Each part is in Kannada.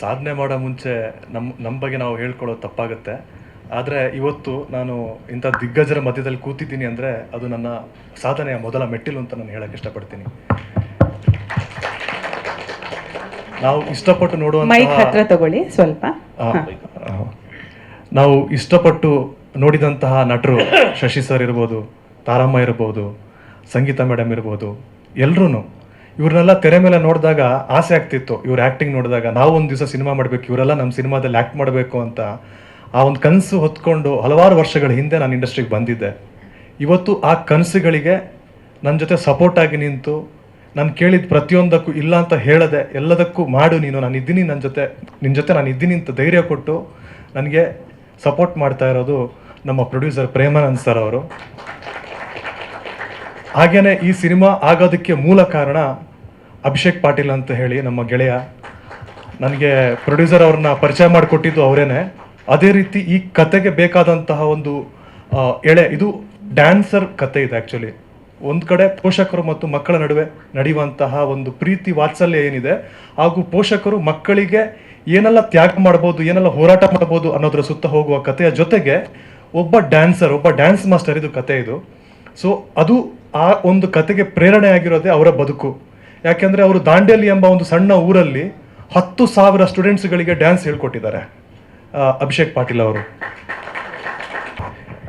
ಸಾಧನೆ ಮಾಡೋ ಮುಂಚೆ ನಮ್ಮ ನಮ್ಮ ಬಗ್ಗೆ ನಾವು ಹೇಳ್ಕೊಳ್ಳೋದು ತಪ್ಪಾಗುತ್ತೆ. ಆದರೆ ಇವತ್ತು ನಾನು ಇಂಥ ದಿಗ್ಗಜರ ಮಧ್ಯದಲ್ಲಿ ಕೂತಿದ್ದೀನಿ ಅಂದರೆ ಅದು ನನ್ನ ಸಾಧನೆಯ ಮೊದಲ ಮೆಟ್ಟಿಲು ಅಂತ ನಾನು ಹೇಳಕ್ಕೆ ಇಷ್ಟಪಡ್ತೀನಿ. ನಾವು ಇಷ್ಟಪಟ್ಟು ನೋಡುವಂತಹ ತಗೊಳ್ಳಿ ಸ್ವಲ್ಪ. ನಾವು ಇಷ್ಟಪಟ್ಟು ನೋಡಿದಂತಹ ನಟರು ಶಶಿ ಸರ್ ಇರ್ಬೋದು ತಾರಮ್ಮ ಇರ್ಬೋದು ಸಂಗೀತ ಮೇಡಮ್ ಇರ್ಬೋದು ಎಲ್ರೂ ಇವ್ರನ್ನೆಲ್ಲ ತೆರೆ ಮೇಲೆ ನೋಡಿದಾಗ ಆಸೆ ಆಗ್ತಿತ್ತು ಇವ್ರ ಆ್ಯಕ್ಟಿಂಗ್ ನೋಡಿದಾಗ. ನಾವು ಒಂದು ದಿವಸ ಸಿನಿಮಾ ಮಾಡಬೇಕು, ಇವರೆಲ್ಲ ನಮ್ಮ ಸಿನಿಮಾದಲ್ಲಿ ಆ್ಯಕ್ಟ್ ಮಾಡಬೇಕು ಅಂತ. ಆ ಒಂದು ಕನಸು ಹೊತ್ಕೊಂಡು ಹಲವಾರು ವರ್ಷಗಳ ಹಿಂದೆ ನಾನು ಇಂಡಸ್ಟ್ರಿಗೆ ಬಂದಿದ್ದೆ. ಇವತ್ತು ಆ ಕನಸುಗಳಿಗೆ ನನ್ನ ಜೊತೆ ಸಪೋರ್ಟ್ ಆಗಿ ನಿಂತು, ನಾನು ಕೇಳಿದ ಪ್ರತಿಯೊಂದಕ್ಕೂ ಇಲ್ಲ ಅಂತ ಹೇಳದೆ ಎಲ್ಲದಕ್ಕೂ ಮಾಡು ನೀನು, ನಾನು ಇದ್ದೀನಿ ನನ್ನ ಜೊತೆ ನಿನ್ನ ಜೊತೆ ನಾನು ಇದ್ದೀನಿ ಅಂತ ಧೈರ್ಯ ಕೊಟ್ಟು ನನಗೆ ಸಪೋರ್ಟ್ ಮಾಡ್ತಾ ಇರೋದು ನಮ್ಮ ಪ್ರೊಡ್ಯೂಸರ್ ಪ್ರೇಮಾನಂದ್ ಸರ್ ಅವರು. ಹಾಗೇನೆ ಈ ಸಿನಿಮಾ ಆಗೋದಕ್ಕೆ ಮೂಲ ಕಾರಣ ಅಭಿಷೇಕ್ ಪಾಟೀಲ್ ಅಂತ ಹೇಳಿ ನಮ್ಮ ಗೆಳೆಯ. ನನಗೆ ಪ್ರೊಡ್ಯೂಸರ್ ಅವ್ರನ್ನ ಪರಿಚಯ ಮಾಡಿಕೊಟ್ಟಿದ್ದು ಅವರೇನೆ. ಅದೇ ರೀತಿ ಈ ಕತೆಗೆ ಬೇಕಾದಂತಹ ಒಂದು ಎಳೆ, ಇದು ಡ್ಯಾನ್ಸರ್ ಕತೆ ಇದೆ ಆ್ಯಕ್ಚುಲಿ ಒಂದು ಕಡೆ ಪೋಷಕರು ಮತ್ತು ಮಕ್ಕಳ ನಡುವೆ ನಡೆಯುವಂತಹ ಒಂದು ಪ್ರೀತಿ ವಾತ್ಸಲ್ಯ ಏನಿದೆ, ಹಾಗೂ ಪೋಷಕರು ಮಕ್ಕಳಿಗೆ ಏನೆಲ್ಲ ತ್ಯಾಗ ಮಾಡ್ಬೋದು, ಏನೆಲ್ಲ ಹೋರಾಟ ಮಾಡ್ಬೋದು ಅನ್ನೋದ್ರ ಸುತ್ತ ಹೋಗುವ ಕಥೆಯ ಜೊತೆಗೆ ಒಬ್ಬ ಡ್ಯಾನ್ಸರ್, ಒಬ್ಬ ಡ್ಯಾನ್ಸ್ ಮಾಸ್ಟರ್ ಇದು ಕತೆ ಇದು. ಸೊ ಅದು ಆ ಒಂದು ಕತೆಗೆ ಪ್ರೇರಣೆ ಆಗಿರೋದೇ ಅವರ ಬದುಕು. ಯಾಕೆಂದ್ರೆ ಅವರು ದಾಂಡೇಲಿ ಎಂಬ ಒಂದು ಸಣ್ಣ ಊರಲ್ಲಿ ಹತ್ತು ಸಾವಿರ ಸ್ಟೂಡೆಂಟ್ಸ್ಗಳಿಗೆ ಡ್ಯಾನ್ಸ್ ಹೇಳ್ಕೊಟ್ಟಿದ್ದಾರೆ. ಅಭಿಷೇಕ್ ಪಾಟೀಲ್ ಅವರು.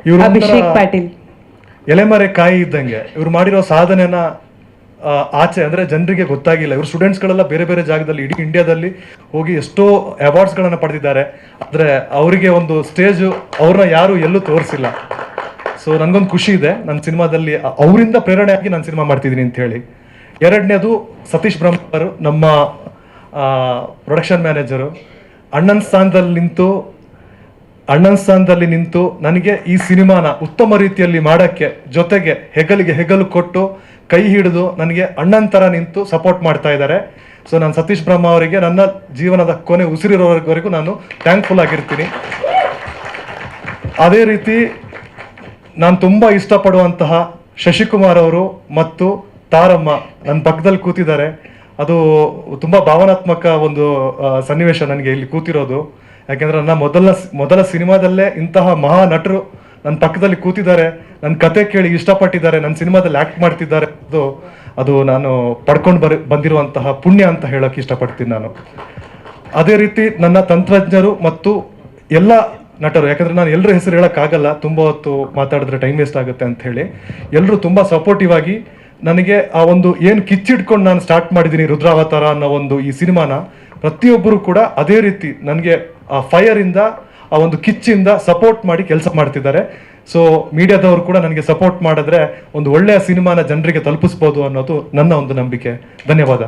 ಇವರು ಅಭಿಷೇಕ್ ಪಾಟೀಲ್. ಎಲೆಮರೆ ಕಾಯಿ ಇದ್ದಂಗೆ. ಇವ್ರು ಮಾಡಿರೋ ಸಾಧನೆನ ಆಚೆ ಅಂದ್ರೆ ಜನರಿಗೆ ಗೊತ್ತಾಗಿಲ್ಲ. ಇವರು ಸ್ಟೂಡೆಂಟ್ಸ್ಗಳೆಲ್ಲ ಬೇರೆ ಬೇರೆ ಜಾಗದಲ್ಲಿ ಇಡೀ ಇಂಡಿಯಾದಲ್ಲಿ ಹೋಗಿ ಎಷ್ಟೋ ಅವಾರ್ಡ್ಸ್ಗಳನ್ನು ಪಡೆದಿದ್ದಾರೆ. ಆದರೆ ಅವರಿಗೆ ಒಂದು ಸ್ಟೇಜ್ ಅವ್ರನ್ನ ಯಾರು ಎಲ್ಲೂ ತೋರಿಸಿಲ್ಲ. ಸೊ ನನಗೊಂದು ಖುಷಿ ಇದೆ. ನನ್ನ ಸಿನಿಮಾದಲ್ಲಿ ಅವರಿಂದ ಪ್ರೇರಣೆ ಆಗಿ ನಾನು ಸಿನಿಮಾ ಮಾಡ್ತಿದ್ದೀನಿ ಅಂತ ಹೇಳಿ. ಎರಡನೇದು ಸತೀಶ್ ಬ್ರಹ್ಮ ಅವರು, ನಮ್ಮ ಪ್ರೊಡಕ್ಷನ್ ಮ್ಯಾನೇಜರು ಅಣ್ಣನ ಸ್ಥಾನದಲ್ಲಿ ನಿಂತು, ಅಣ್ಣನ ಸ್ಥಾನದಲ್ಲಿ ನಿಂತು ನನಗೆ ಈ ಸಿನಿಮಾನ ಉತ್ತಮ ರೀತಿಯಲ್ಲಿ ಮಾಡೋಕ್ಕೆ, ಜೊತೆಗೆ ಹೆಗಲಿಗೆ ಹೆಗಲು ಕೊಟ್ಟು, ಕೈ ಹಿಡಿದು ನನಗೆ ಅಣ್ಣನ ಥರ ನಿಂತು ಸಪೋರ್ಟ್ ಮಾಡ್ತಾ ಇದ್ದಾರೆ. ಸೊ ನಾನು ಸತೀಶ್ ಬ್ರಹ್ಮ ಅವರಿಗೆ ನನ್ನ ಜೀವನದ ಕೊನೆ ಉಸಿರಿರೋವರೆಗೂ ನಾನು ಥ್ಯಾಂಕ್ಫುಲ್ ಆಗಿರ್ತೀನಿ. ಅದೇ ರೀತಿ ನಾನು ತುಂಬ ಇಷ್ಟಪಡುವಂತಹ ಶಶಿಕುಮಾರ್ ಅವರು ಮತ್ತು ತಾರಮ್ಮ ನನ್ನ ಪಕ್ಕದಲ್ಲಿ ಕೂತಿದ್ದಾರೆ. ಅದು ತುಂಬ ಭಾವನಾತ್ಮಕ ಒಂದು ಸನ್ನಿವೇಶ ನನಗೆ ಇಲ್ಲಿ ಕೂತಿರೋದು. ಯಾಕೆಂದ್ರೆ ನನ್ನ ಮೊದಲ ಮೊದಲ ಸಿನಿಮಾದಲ್ಲೇ ಇಂತಹ ಮಹಾ ನಟರು ನನ್ನ ಪಕ್ಕದಲ್ಲಿ ಕೂತಿದ್ದಾರೆ. ನನ್ನ ಕತೆ ಕೇಳಿ ಇಷ್ಟಪಟ್ಟಿದ್ದಾರೆ. ನನ್ನ ಸಿನಿಮಾದಲ್ಲಿ ಆ್ಯಕ್ಟ್ ಮಾಡ್ತಿದ್ದಾರೆ ಅದು ಅದು ನಾನು ಪಡ್ಕೊಂಡು ಬರ್, ಬಂದಿರುವಂತಹ ಪುಣ್ಯ ಅಂತ ಹೇಳೋಕೆ ಇಷ್ಟಪಡ್ತೀನಿ ನಾನು. ಅದೇ ರೀತಿ ನನ್ನ ತಂತ್ರಜ್ಞರು ಮತ್ತು ಎಲ್ಲ ನಟರು, ಯಾಕಂದ್ರೆ ನಾನು ಎಲ್ಲರ ಹೆಸರು ಹೇಳೋಕ್ಕಾಗಲ್ಲ, ತುಂಬ ಹೊತ್ತು ಮಾತಾಡಿದ್ರೆ ಟೈಮ್ ವೇಸ್ಟ್ ಆಗುತ್ತೆ ಅಂತ ಹೇಳಿ. ಎಲ್ಲರೂ ತುಂಬ ಸಪೋರ್ಟಿವ್ ಆಗಿ ನನಗೆ ಆ ಒಂದು ಏನು ಕಿಚ್ಚಿಟ್ಕೊಂಡು ನಾನು ಸ್ಟಾರ್ಟ್ ಮಾಡಿದ್ದೀನಿ ರುದ್ರಾವತಾರ ಅನ್ನೋ ಒಂದು ಈ ಸಿನಿಮಾನ, ಪ್ರತಿಯೊಬ್ಬರು ಕೂಡ ಅದೇ ರೀತಿ ನನಗೆ ಆ ಫೈರ್ ಇಂದ, ಆ ಒಂದು ಕಿಚ್ಚಿಂದ ಸಪೋರ್ಟ್ ಮಾಡಿ ಕೆಲಸ ಮಾಡ್ತಿದ್ದಾರೆ. ಸೊ ಮೀಡಿಯಾದವರು ಕೂಡ ನನಗೆ ಸಪೋರ್ಟ್ ಮಾಡಿದ್ರೆ ಒಂದು ಒಳ್ಳೆಯ ಸಿನಿಮಾನ ಜನರಿಗೆ ತಲುಪಿಸ್ಬೋದು ಅನ್ನೋದು ನನ್ನ ಒಂದು ನಂಬಿಕೆ. ಧನ್ಯವಾದ.